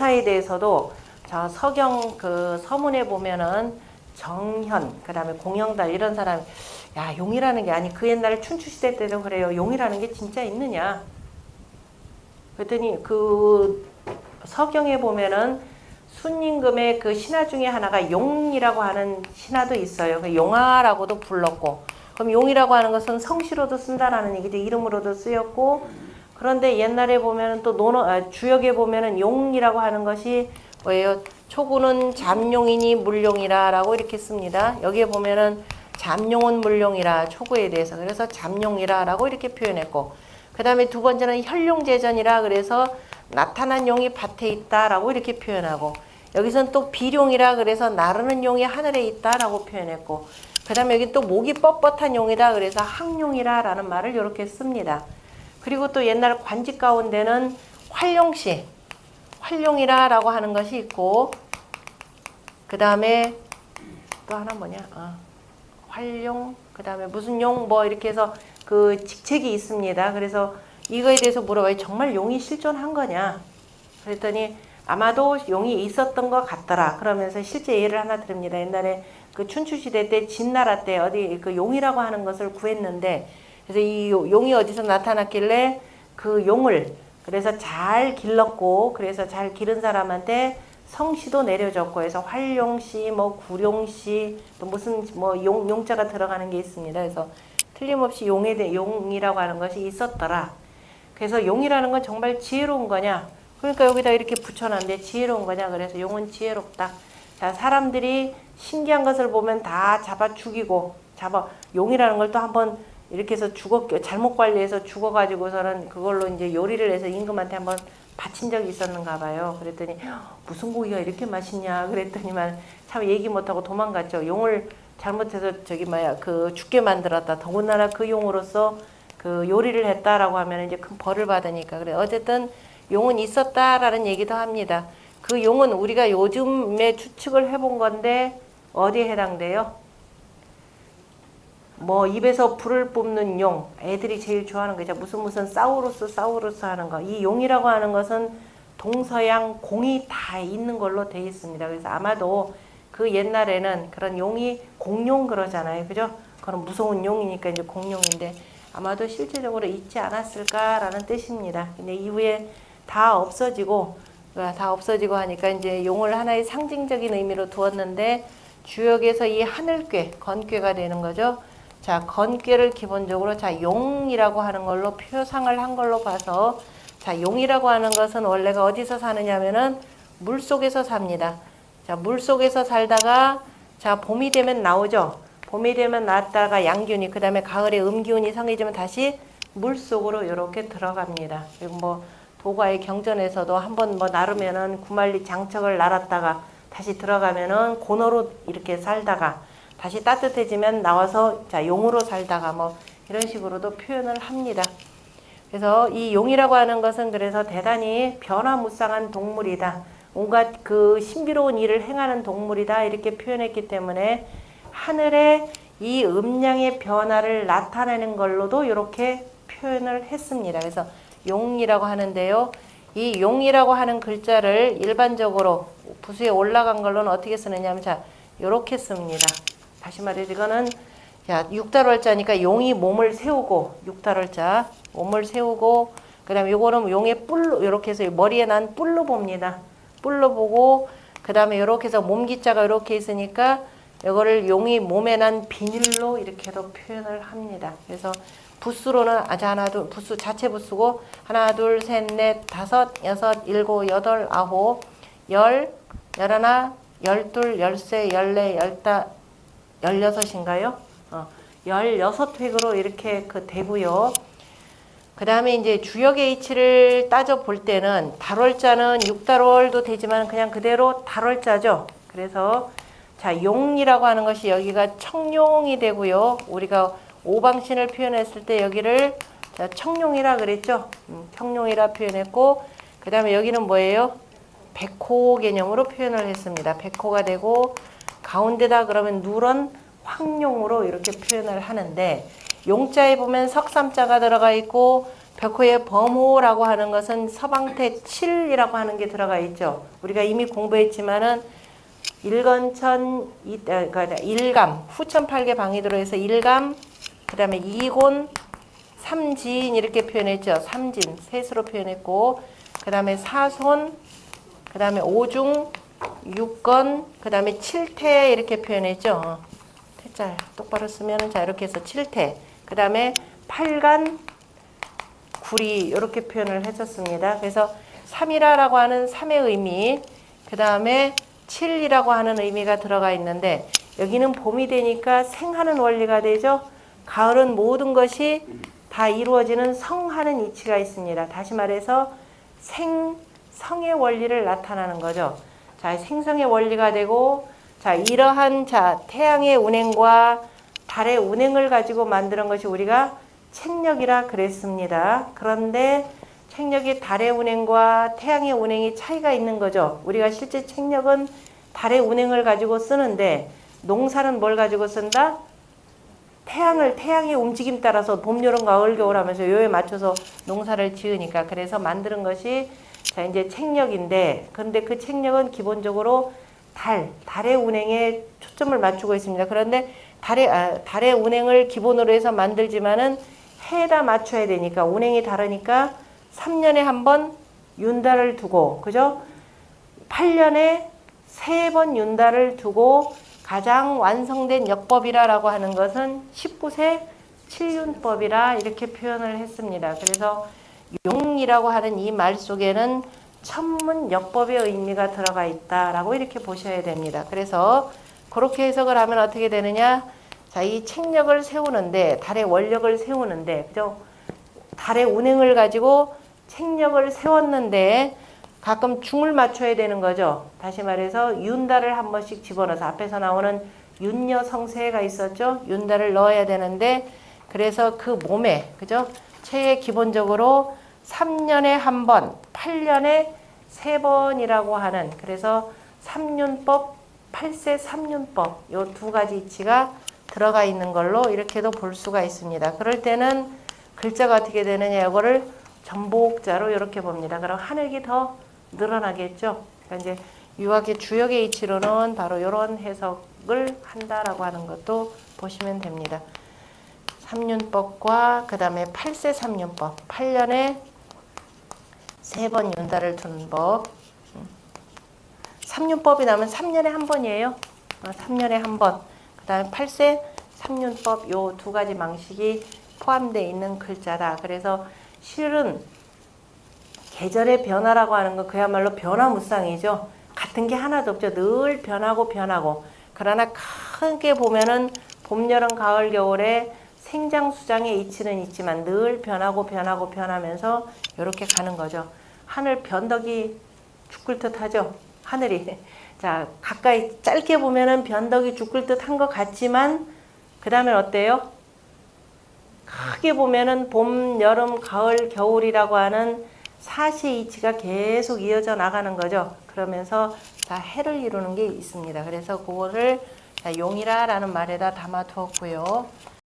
용사에 대해서도 저 서경 그 서문에 보면은 정현 그 다음에 공영달 이런 사람 야 용이라는 게 아니 그 옛날 춘추 시대 때도 그래요 용이라는 게 진짜 있느냐 그랬더니 그 서경에 보면은 순임금의 그 신하 중에 하나가 용이라고 하는 신하도 있어요. 그 용화라고도 불렀고, 그럼 용이라고 하는 것은 성시로도 쓴다라는 얘기죠. 이름으로도 쓰였고, 그런데 옛날에 보면은 또 논어, 아, 주역에 보면은 용이라고 하는 것이 뭐예요? 초구는 잠용이니 물용이라라고 이렇게 씁니다. 여기에 보면은 잠용은 물용이라 초구에 대해서 그래서 잠용이라라고 이렇게 표현했고, 그 다음에 두 번째는 혈룡제전이라 그래서 나타난 용이 밭에 있다라고 이렇게 표현하고 여기선 또 비룡이라 그래서 나르는 용이 하늘에 있다라고 표현했고 그 다음에 여기 또 목이 뻣뻣한 용이다 그래서 항용이라라는 말을 이렇게 씁니다. 그리고 또 옛날 관직 가운데는 활용시 활용이라라고 하는 것이 있고 그 다음에 또 하나 뭐냐 아, 활용 그 다음에 무슨 용 뭐 이렇게 해서 그 직책이 있습니다. 그래서 이거에 대해서 물어봐요. 정말 용이 실존한 거냐? 그랬더니 아마도 용이 있었던 것 같더라. 그러면서 실제 예를 하나 드립니다. 옛날에 그 춘추 시대 때 진나라 때 어디 그 용이라고 하는 것을 구했는데 그래서 이 용이 어디서 나타났길래 그 용을 그래서 잘 길렀고 그래서 잘 기른 사람한테 성씨도 내려줬고 해서 활용씨 뭐 구룡씨 또 무슨 뭐 용, 용자가 들어가는 게 있습니다. 그래서 틀림없이 용에 대해 용이라고 하는 것이 있었더라. 그래서 용이라는 건 정말 지혜로운 거냐? 그러니까 여기다 이렇게 붙여놨는데 지혜로운 거냐? 그래서 용은 지혜롭다. 자, 사람들이 신기한 것을 보면 다 잡아 죽이고, 잡아, 용이라는 걸 또 한번 이렇게 해서 죽어, 잘못 관리해서 죽어가지고서는 그걸로 이제 요리를 해서 임금한테 한번 바친 적이 있었는가 봐요. 그랬더니 무슨 고기가 이렇게 맛있냐? 그랬더니만 참 얘기 못하고 도망갔죠. 용을 잘못해서 저기 뭐야 그 죽게 만들었다. 더군다나 그 용으로서 그 요리를 했다라고 하면 이제 큰 벌을 받으니까 그래 어쨌든 용은 있었다라는 얘기도 합니다. 그 용은 우리가 요즘에 추측을 해본 건데 어디에 해당돼요? 뭐 입에서 불을 뿜는 용, 애들이 제일 좋아하는 거죠. 무슨 무슨 사우루스 사우루스 하는 거. 이 용이라고 하는 것은 동서양 공이 다 있는 걸로 돼 있습니다. 그래서 아마도 그 옛날에는 그런 용이 공룡 그러잖아요. 그죠? 그런 무서운 용이니까 이제 공룡인데 아마도 실제적으로 있지 않았을까라는 뜻입니다. 근데 이후에 다 없어지고 다 없어지고 하니까 이제 용을 하나의 상징적인 의미로 두었는데 주역에서 이 하늘괴, 건괴가 되는 거죠. 자, 건괴를 기본적으로 자, 용이라고 하는 걸로 표상을 한 걸로 봐서 자, 용이라고 하는 것은 원래가 어디서 사느냐면은 물 속에서 삽니다. 자, 물 속에서 살다가 자, 봄이 되면 나오죠. 봄이 되면 나왔다가 양기운이 그다음에 가을에 음기운이 성해지면 다시 물 속으로 이렇게 들어갑니다. 그리고 뭐 도과의 경전에서도 한번 뭐 나르면은 구말리 장척을 날았다가 다시 들어가면은 고노로 이렇게 살다가 다시 따뜻해지면 나와서 자 용으로 살다가 뭐 이런 식으로도 표현을 합니다. 그래서 이 용이라고 하는 것은 그래서 대단히 변화무쌍한 동물이다. 온갖 그 신비로운 일을 행하는 동물이다 이렇게 표현했기 때문에 하늘의 이 음량의 변화를 나타내는 걸로도 이렇게 표현을 했습니다. 그래서 용이라고 하는데요. 이 용이라고 하는 글자를 일반적으로 부수에 올라간 걸로는 어떻게 쓰느냐 하면 자, 이렇게 씁니다. 다시 말해서 이거는 자, 육달월자니까 용이 몸을 세우고 육달월자 몸을 세우고 그다음에 요거는 용의 뿔로 이렇게 해서 머리에 난 뿔로 봅니다. 뿔로 보고 그다음에 이렇게 해서 몸기자가 이렇게 있으니까 이거를 용이 몸에 난 비닐로 이렇게도 표현을 합니다. 그래서 부수로는 아주 하나 둘 부수 자체 부수고 하나 둘 셋 넷 다섯 여섯 일곱 여덟 아홉 열 열하나 열둘 열세 열네 열다 열여섯인가요? 어, 열여섯 획으로 이렇게 그 되고요. 그 다음에 이제 주역의 이치를 따져 볼 때는 달월자는 육달월도 되지만 그냥 그대로 달월자죠. 그래서 자 용이라고 하는 것이 여기가 청룡이 되고요. 우리가 오방신을 표현했을 때 여기를 자 청룡이라 그랬죠. 음, 청룡이라 표현했고 그 다음에 여기는 뭐예요? 백호 개념으로 표현을 했습니다. 백호가 되고 가운데다 그러면 누런 황룡으로 이렇게 표현을 하는데 용자에 보면 석삼자가 들어가 있고 벽호의 범호라고 하는 것은 서방태 7이라고 하는 게 들어가 있죠. 우리가 이미 공부했지만은 일건천 이- 아, 그러니까 일감 후천 팔개 방이 들어해서 일감 그 다음에 이곤 삼진 이렇게 표현했죠. 삼진 셋으로 표현했고 그 다음에 사손 그 다음에 오중 육건 그 다음에 칠태 이렇게 표현했죠. 어, 태자 똑바로 쓰면은 자 이렇게 해서 칠태 그 다음에 팔간 구리 이렇게 표현을 했었습니다. 그래서 삼이라라고 하는 삼의 의미, 그 다음에 칠이라고 하는 의미가 들어가 있는데 여기는 봄이 되니까 생하는 원리가 되죠. 가을은 모든 것이 다 이루어지는 성하는 이치가 있습니다. 다시 말해서 생, 성의 원리를 나타나는 거죠. 자, 생성의 원리가 되고, 자, 이러한 자, 태양의 운행과 달의 운행을 가지고 만드는 것이 우리가 책력이라 그랬습니다. 그런데 책력이 달의 운행과 태양의 운행이 차이가 있는 거죠. 우리가 실제 책력은 달의 운행을 가지고 쓰는데 농사는 뭘 가지고 쓴다? 태양을 태양의 움직임 따라서 봄, 여름, 가을, 겨울 하면서 요에 맞춰서 농사를 지으니까 그래서 만드는 것이 자 이제 책력인데 근데 그 책력은 기본적으로 달 달의 운행에 초점을 맞추고 있습니다. 그런데 달의 아, 달의 운행을 기본으로 해서 만들지만은 해에다 맞춰야 되니까 운행이 다르니까 3년에 한 번 윤달을 두고 그죠? 8년에 세 번 윤달을 두고 가장 완성된 역법이라라고 하는 것은 19세 칠윤법이라 이렇게 표현을 했습니다. 그래서 용이라고 하는 이 말 속에는 천문 역법의 의미가 들어가 있다라고 이렇게 보셔야 됩니다. 그래서 그렇게 해석을 하면 어떻게 되느냐? 자, 이 책력을 세우는데 달의 원력을 세우는데 그죠? 달의 운행을 가지고 책력을 세웠는데 가끔 중을 맞춰야 되는 거죠. 다시 말해서 윤달을 한 번씩 집어넣어서 앞에서 나오는 윤여 성세가 있었죠. 윤달을 넣어야 되는데 그래서 그 몸에 그죠? 체에 기본적으로 3년에 한 번, 8년에 세 번이라고 하는 그래서 삼윤법, 8세 삼윤법 요두 가지 이치가 들어가 있는 걸로 이렇게도 볼 수가 있습니다. 그럴 때는 글자가 어떻게 되느냐 이거를 전복자로 이렇게 봅니다. 그럼 하늘이 더 늘어나겠죠. 그러니까 이제 유학의 주역의 이치로는 바로 이런 해석을 한다라고 하는 것도 보시면 됩니다. 삼윤법과 그 다음에 8세 삼윤법 8년에 세 번 윤달을 두는 법 음. 삼윤법이 나면 3년에 한 번이에요. 3년에 한 번. 그 다음에 8세 삼윤법 요 두 가지 방식이 포함되어 있는 글자다. 그래서 실은 계절의 변화라고 하는 건 그야말로 변화무쌍이죠. 같은 게 하나도 없죠. 늘 변하고 변하고. 그러나 크게 보면은 봄, 여름, 가을, 겨울에 생장 수장의 이치는 있지만 늘 변하고 변하고 변하면서 이렇게 가는 거죠. 하늘 변덕이 죽을 듯 하죠. 하늘이. 자, 가까이 짧게 보면은 변덕이 죽을 듯 한 것 같지만 그 다음엔 어때요? 크게 보면은 봄, 여름, 가을, 겨울이라고 하는 사시의 이치가 계속 이어져 나가는 거죠. 그러면서 다 해를 이루는 게 있습니다. 그래서 그거를 자, 용이라라는 말에다 담아 두었고요.